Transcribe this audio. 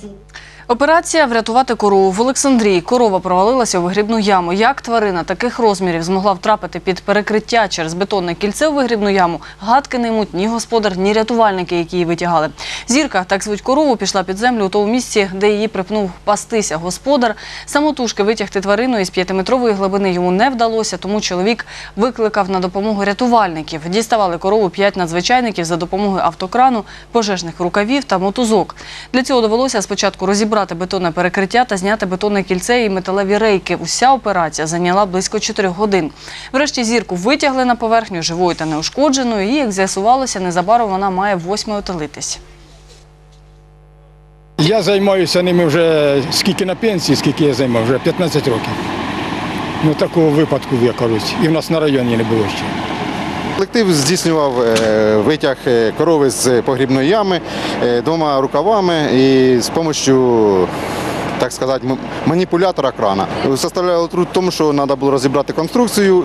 书 Операція врятувати корову в Олександрії. Корова провалилася у вигрібну яму. Як тварина таких розмірів змогла втрапити під перекриття через бетонне кільце у вигрібну яму, гадки не ймуть ні господар, ні рятувальники, які її витягали. Зірка, так звуть корову, пішла під землю у тому місці, де її припнув пастися господар. Самотужки витягти тварину із п'ятиметрової глибини йому не вдалося, тому чоловік викликав на допомогу рятувальників. Діставали корову п'ять надзвичайників за допомогою автокрану, пожежних рукавів та мотузок. Для цього довелося спочатку розібрати бетонне перекриття та зняти бетонне кільце і металеві рейки. Уся операція зайняла близько 4 годин. Врешті зірку витягли на поверхню живою та неушкодженою. І, як з'ясувалося, незабаром вона має восьми отелитись. Я займаюся ними вже скільки на пенсії, скільки я займав, вже 15 років. Ну такого випадку, як кажуть, і в нас на районі не було ще. Колектив здійснював е, витяг е, корови з погрібної ями е, двома рукавами і з допомогою, так сказати, маніпулятора крана. Составляло труд в тому, що треба було розібрати конструкцію.